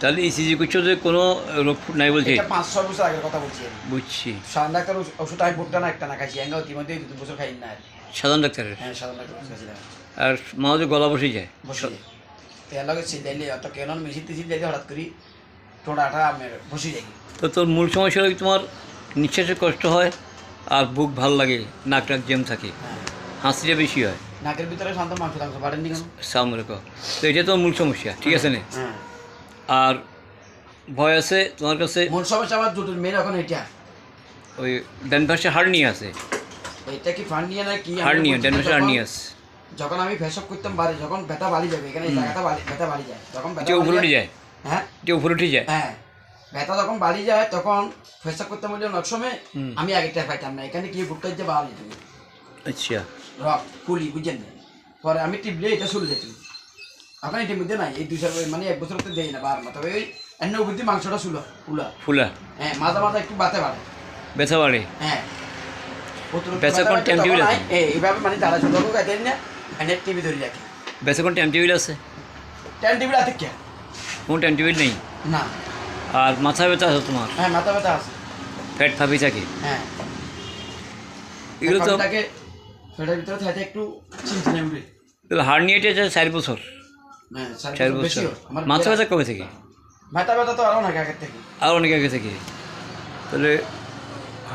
তাহলে ইসিজি করছ যে কোনো রোগ নাই বলছে? এটা পাঁচ ছয় বছর আগের কথা বলছি। বুঝছি। সাধারণ ডাক্তার ওষুধ আমি ভুট্টা না একটা না খাইছি। এঙ্গাও ইতিমধ্যে দু বছর খাই না। সাধারণ ডাক্তারের? হ্যাঁ সাধারণ ডাক্তার আর মাঝে গলা বসে যায়? বসে। তেল লাগে সিলাইলে অত কেন টেশিন যাইলে হঠাৎ করি টোড়াটা আমি বসে যাই তো তোর মূল সমস্যা হলো তোমার নিঃশ্বাসে কষ্ট হয় আর বুক ভালো লাগে নাক টাক জ্যাম থাকে হ্যাঁ। হাসিটা বেশি হয়? নাকের ভিতরে শান্ত মাংস টাংস বাড়েননি কেন? সামনে কো তো এটা তোমার মূল সমস্যা ঠিক আছে না? হ্যাঁ। আর ভয় আছে তোমার কাছে? মূল সমস্যা আমার দুটোর মেয়ের এখন এটা। ওই ডান পাশে হার্নিয়া আছে। এটা কি ফান্ড নিয়ে না কি হার্নিয়া ডান পাশে হার্নিয়া আছে। যখন আমি ফেসব করতাম বাড়ি যখন ব্যথা বাড়ি যাবে এখানে জায়গাটা বাড়ি ব্যথা বাড়ি যায়। যখন ব্যথা উপরে উঠে যায় হ্যাঁ? যে উপরে উঠে যায়? হ্যাঁ। ব্যথা যখন বাড়ি যায় তখন ফেসব করতে বললে অনেক সময় আমি আগে টের পাইতাম না এখানে গিয়ে বুকটা যে বাড়ি আচ্ছা। রক কুলি বুঝছেন? না পরে আমি টিপলে এটা শুরু যেত এখন এটির মধ্যে নাই এই দুই মানে এক বছর তো দেয় না বার তবে ওই এন্ন বুদ্ধি মাংসটা শুলো ফুলা। ফুলা? হ্যাঁ মাঝে মাঝে একটু বাতে বাড়ে। ব্যথা বাড়ে? হ্যাঁ। কোন আছে? এইভাবে মানে দাঁড়া ছোট লোক এদের না এনে টিভি ধরে রাখি। ব্যথা কোন টাইম টেবিল আছে? টেন টিভি রাতে কে? কোন টাইম টেবিল নেই? না। আর মাথা ব্যথা আছে তোমার? হ্যাঁ মাথা ব্যথা আছে। পেট ফাঁপি থাকে? হ্যাঁ। এগুলো তো পেটের ভিতরে থাকে একটু হার্নিয়াটা আছে চার বছর। হ্যাঁ চার বছর মাথা ব্যথা কবে থেকে? মাথা ব্যথা তো আরও নাকি আগের থেকে। আর অনেক আগে থেকে। তাহলে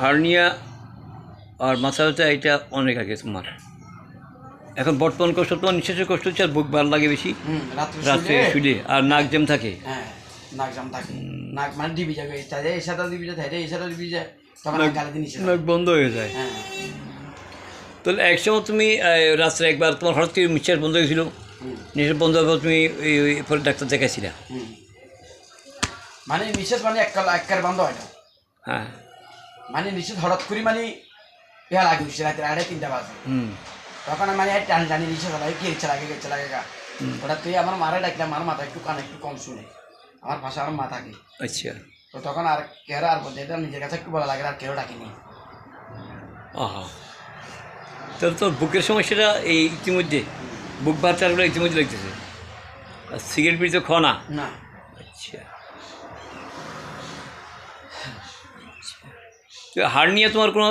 হার্নিয়া আর মাথা ব্যথা এটা অনেক আগে তোমার। এখন বর্তমান কষ্ট তোমার নিঃশ্বাসের কষ্ট হচ্ছে আর বুক ভালো লাগে বেশি। রাত্রে শুলে- আর নাক জ্যাম থাকে। হ্যাঁ নাক জাম থাকে। নাক মানে ডিবি যাবে এই সাইডে ডিবি যায় এই সাইডে ডিবি যায় তখন নাক বন্ধ হয়ে যায়। হ্যাঁ। তাহলে একসময় তুমি রাত্রে একবার তোমার হঠাৎ করে নিঃশ্বাস বন্ধ হয়েছিল। নিঃশ্বাস বন্ধ হওয়ার পর তুমি এই ওই পরে ডাক্তার দেখাইছিলা। মানে নিঃশ্বাস মানে এক এক বন্ধ হয় না। হ্যাঁ। মানে নিঃশ্বাস হঠাৎ করে মানে ইয়া লাগে উঠছে রাত্রে আড়াই তিনটা বাজে। হুম। তখন মানে টান টানি নিঃশ্বাস লাগে কি ইচ্ছা লাগে ইচ্ছা লাগে গা। হঠাৎ করে আমার মারা ডাকলে আমার মাথা একটু কানে একটু কম শুনে। আমার ভাষা আমার মাথা থাকে আচ্ছা। তো তখন আর কেউ আর বলতে নিজের কাছে একটু ভালো লাগে আর কেউ ডাকিনি। আহা। তাহলে তোর বুকের সমস্যাটা এই ইতিমধ্যে বুক বাচ্চাগুলো ইতিমধ্যে লাগতেছে। আর সিগারেট বিড়ি তো খাওয়া না। আচ্ছা। হাড় নিয়ে তোমার কোনো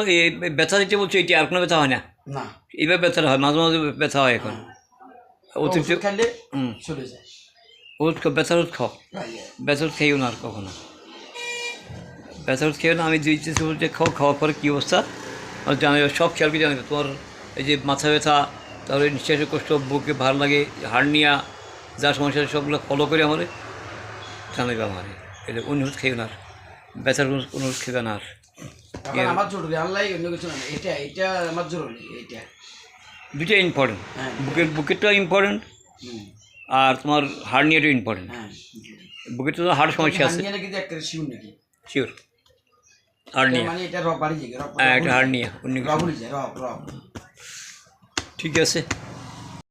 ব্যথা দিতে বলছো এটি আর কোনো ব্যথা হয় না? না। এইভাবে ব্যথাটা হয় মাঝে মাঝে ব্যথা হয় এখন। অতিরিক্ত ওষুধ খাইলে হুম। চলে যায়। ওষুধ খাও ব্যথার ওষুধ খাও। ব্যথার খেয়েও না আর কখনো। ব্যথার খেয়েও না আমি দুই তিন খাও খাওয়ার পরে কী অবস্থা? জানাবে সব খেয়াল করে জানাবে তোমার এই যে মাথা ব্যথা তারপরে নিঃশ্বাসের কষ্ট বুকে ভালো লাগে হার্নিয়া যা সমস্যা সবগুলো ফলো করে আমার। জানাবে আমারে এটা অন্য ওষুধ খেয়েও না ব্যথার ওষুধ খেবে না আমার জরুরি আল্লাহ অন্য কিছু না। এটা এটা আমার জরুরি এটা। দুটো ইম্পর্টেন্ট হ্যাঁ। বুকের বুকেরটা ইম্পর্টেন্ট আর তোমার হার্নিয়াটাও ইম্পর্টেন্ট হ্যাঁ। বুকের তো হাড় সমস্যা আছে। Sure hernia. মানে এটা হ্যাঁ হার্নিয়া। অন্য কিছু রব না। হয়ে যায় রব রব ঠিক আছে।